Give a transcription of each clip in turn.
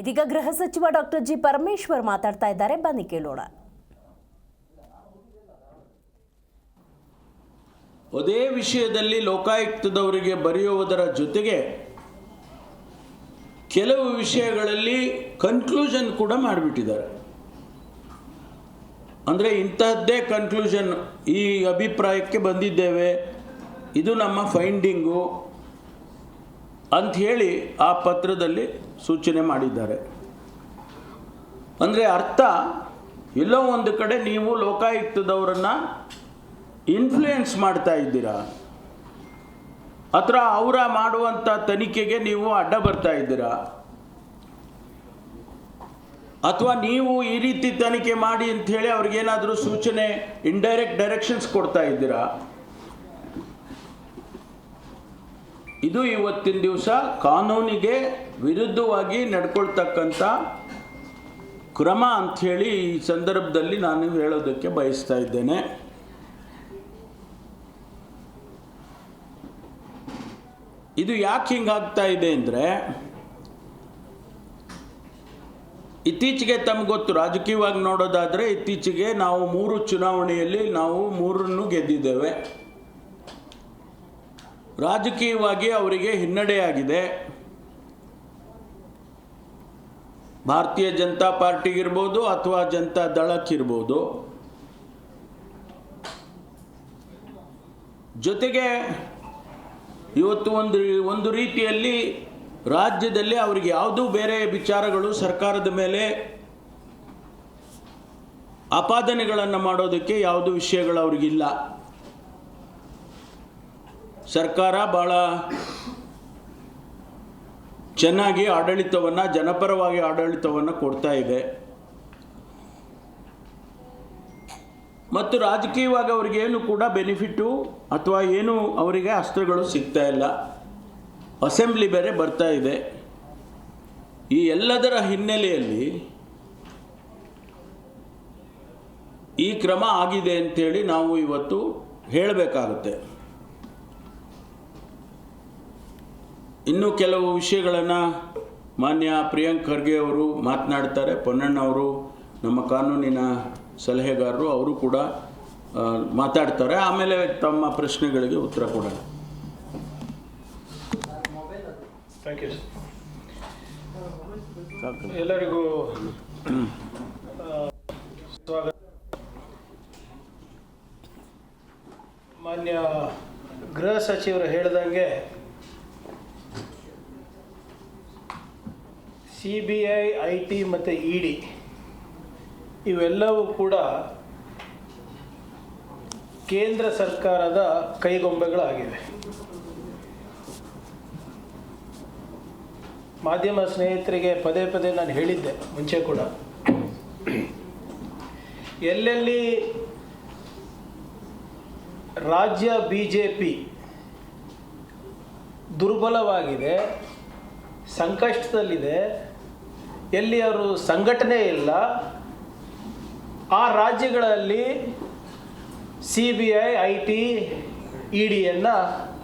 ಇದೀಗ ಗೃಹ ಸಚಿವ ಡಾಕ್ಟರ್ ಜಿ ಪರಮೇಶ್ವರ್ ಮಾತಾಡ್ತಾ ಇದ್ದಾರೆ. ಬನ್ನಿ ಕೇಳೋಣ. ಅದೇ ವಿಷಯದಲ್ಲಿ ಲೋಕಾಯುಕ್ತದವರಿಗೆ ಬರೆಯುವುದರ ಜೊತೆಗೆ ಕೆಲವು ವಿಷಯಗಳಲ್ಲಿ ಕನ್ಕ್ಲೂಷನ್ ಕೂಡ ಮಾಡಿಬಿಟ್ಟಿದ್ದಾರೆ. ಅಂದರೆ ಇಂತಹದ್ದೇ ಕನ್ಕ್ಲೂಷನ್ ಈ ಅಭಿಪ್ರಾಯಕ್ಕೆ ಬಂದಿದ್ದೇವೆ. ಇದು ನಮ್ಮ ಫೈಂಡಿಂಗು ಅಂಥೇಳಿ ಆ ಪತ್ರದಲ್ಲಿ ಸೂಚನೆ ಮಾಡಿದ್ದಾರೆ. ಅಂದರೆ ಅರ್ಥ, ಎಲ್ಲೋ ಒಂದು ಕಡೆ ನೀವು ಲೋಕಾಯುಕ್ತದವರನ್ನು ಇನ್ಫ್ಲೂಯೆನ್ಸ್ ಮಾಡ್ತಾ ಇದ್ದೀರಾ? ಅಥವಾ ಅವರ ಮಾಡುವಂಥ ತನಿಖೆಗೆ ನೀವು ಅಡ್ಡ ಬರ್ತಾ ಇದ್ದೀರಾ? ಅಥವಾ ನೀವು ಈ ರೀತಿ ತನಿಖೆ ಮಾಡಿ ಅಂಥೇಳಿ ಅವ್ರಿಗೇನಾದರೂ ಸೂಚನೆ ಇಂಡೈರೆಕ್ಟ್ ಡೈರೆಕ್ಷನ್ಸ್ ಕೊಡ್ತಾ ಇದ್ದೀರಾ? ಇದು ಇವತ್ತಿನ ದಿವಸ ಕಾನೂನಿಗೆ ವಿರುದ್ಧವಾಗಿ ನಡ್ಕೊಳ್ತಕ್ಕಂಥ ಕ್ರಮ ಅಂಥೇಳಿ ಈ ಸಂದರ್ಭದಲ್ಲಿ ನಾನು ಹೇಳೋದಕ್ಕೆ ಬಯಸ್ತಾ ಇದ್ದೇನೆ. ಇದು ಯಾಕೆ ಹಿಂಗಾಗ್ತಾ ಇದೆ ಅಂದರೆ, ಇತ್ತೀಚೆಗೆ ತಮ್ಗೆ ಗೊತ್ತು, ರಾಜಕೀಯವಾಗಿ ನೋಡೋದಾದರೆ ಇತ್ತೀಚೆಗೆ ನಾವು ಮೂರು ಚುನಾವಣೆಯಲ್ಲಿ ನಾವು ಮೂರನ್ನು ಗೆದ್ದಿದ್ದೇವೆ. ರಾಜಕೀಯವಾಗಿ ಅವರಿಗೆ ಹಿನ್ನಡೆಯಾಗಿದೆ. ಭಾರತೀಯ ಜನತಾ ಪಾರ್ಟಿಗಿರ್ಬೋದು ಅಥವಾ ಜನತಾ ದಳಕ್ಕಿರ್ಬೋದು ಜೊತೆಗೆ ಇವತ್ತು ಒಂದು ಒಂದು ರೀತಿಯಲ್ಲಿ ರಾಜ್ಯದಲ್ಲಿ ಅವರಿಗೆ ಯಾವುದೂ ಬೇರೆ ವಿಚಾರಗಳು ಸರ್ಕಾರದ ಮೇಲೆ ಆಪಾದನೆಗಳನ್ನು ಮಾಡೋದಕ್ಕೆ ಯಾವುದೂ ವಿಷಯಗಳು ಅವ್ರಿಗಿಲ್ಲ. ಸರ್ಕಾರ ಭಾಳ ಚೆನ್ನಾಗಿ ಆಡಳಿತವನ್ನು, ಜನಪರವಾಗಿ ಆಡಳಿತವನ್ನು ಕೊಡ್ತಾ ಇದೆ. ಮತ್ತು ರಾಜಕೀಯವಾಗಿ ಅವ್ರಿಗೇನು ಕೂಡ ಬೆನಿಫಿಟ್ಟು ಅಥವಾ ಏನು ಅವರಿಗೆ ಅಸ್ತ್ರಗಳು ಸಿಗ್ತಾ ಇಲ್ಲ. ಅಸೆಂಬ್ಲಿ ಬೇರೆ ಬರ್ತಾ ಇದೆ. ಈ ಎಲ್ಲದರ ಹಿನ್ನೆಲೆಯಲ್ಲಿ ಈ ಕ್ರಮ ಆಗಿದೆ ಅಂಥೇಳಿ ನಾವು ಇವತ್ತು ಹೇಳಬೇಕಾಗುತ್ತೆ. ಇನ್ನೂ ಕೆಲವು ವಿಷಯಗಳನ್ನು ಮಾನ್ಯ ಪ್ರಿಯಾಂಕ್ ಖರ್ಗೆ ಅವರು ಮಾತನಾಡ್ತಾರೆ. ಪೊನ್ನಣ್ಣ ಅವರು ನಮ್ಮ ಕಾನೂನಿನ ಸಲಹೆಗಾರರು ಅವರು ಕೂಡ ಮಾತಾಡ್ತಾರೆ. ಆಮೇಲೆ ತಮ್ಮ ಪ್ರಶ್ನೆಗಳಿಗೆ ಉತ್ತರ ಕೊಡೋಣ. ಥ್ಯಾಂಕ್ ಯು ಎಲ್ಲರಿಗೂ ಸ್ವಾಗತ. ಮಾನ್ಯ ಗೃಹ ಸಚಿವರು ಹೇಳಿದಂಗೆ C B I I T ಮತ್ತು ಇ ಡಿ ಇವೆಲ್ಲವೂ ಕೂಡ ಕೇಂದ್ರ ಸರ್ಕಾರದ ಕೈಗೊಂಬೆಗಳಾಗಿವೆ. ಮಾಧ್ಯಮ ಸ್ನೇಹಿತರಿಗೆ ಪದೇ ಪದೇ ನಾನು ಹೇಳಿದ್ದೆ ಮುಂಚೆ ಕೂಡ. ಎಲ್ಲೆಲ್ಲಿ ರಾಜ್ಯ ಬಿ ಜೆ ಪಿ ದುರ್ಬಲವಾಗಿದೆ ಸಂಕಷ್ಟದಲ್ಲಿದೆ. ಎಲ್ಲಿ ಅವರು ಸಂಘಟನೆ ಇಲ್ಲ. ಆ ರಾಜ್ಯಗಳಲ್ಲಿ C B I I T, E ಡಿಯನ್ನು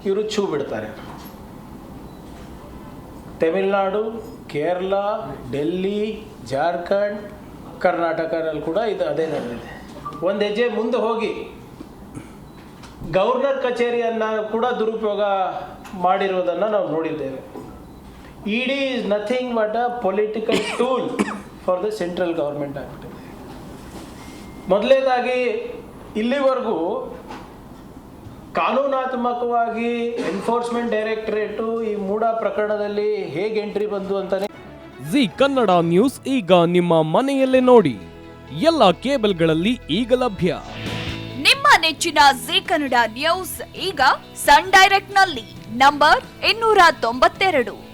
ಇವರು ಛೂ ಬಿಡ್ತಾರೆ ತಮಿಳ್ನಾಡು, ಕೇರಳ, ಡೆಲ್ಲಿ, ಜಾರ್ಖಂಡ್, ಕರ್ನಾಟಕದಲ್ಲಿ ಕೂಡ ಇದು ಅದೇ ನಡೆದಿದೆ. ಒಂದು ಹೆಜ್ಜೆ ಮುಂದೆ ಹೋಗಿ. ಗವರ್ನರ್ ಕಚೇರಿಯನ್ನು ಕೂಡ ದುರುಪಯೋಗ ಮಾಡಿರುವುದನ್ನು ನಾವು ನೋಡಿದ್ದೇವೆ. ಇ is nothing but a political tool for the central government government ಆಗ್ಬಿಟ್ಟಿದೆ ಮೊದಲನೇದಾಗಿ ಇಲ್ಲಿವರೆಗೂ ಕಾನೂನಾತ್ಮಕವಾಗಿ ಎನ್ಫೋರ್ಸ್ಮೆಂಟ್ ಡೈರೆಕ್ಟರೇಟು ಈ ಮೂಡ ಪ್ರಕರಣದಲ್ಲಿ ಹೇಗೆ ಎಂಟ್ರಿ ಬಂತು ಅಂತಾನೆ ಜಿ ಕನ್ನಡ ನ್ಯೂಸ್ ಈಗ ನಿಮ್ಮ ಮನೆಯಲ್ಲೇ ನೋಡಿ. ಎಲ್ಲ ಕೇಬಲ್ಗಳಲ್ಲಿ ಈಗ ಲಭ್ಯ. ನಿಮ್ಮ ನೆಚ್ಚಿನ ಜಿ ಕನ್ನಡ ನ್ಯೂಸ್ ಈಗ ಸನ್ ಡೈರೆಕ್ಟ್ನಲ್ಲಿ ನಂಬರ್ ಇನ್ನೂರ ತೊಂಬತ್ತೆರಡು.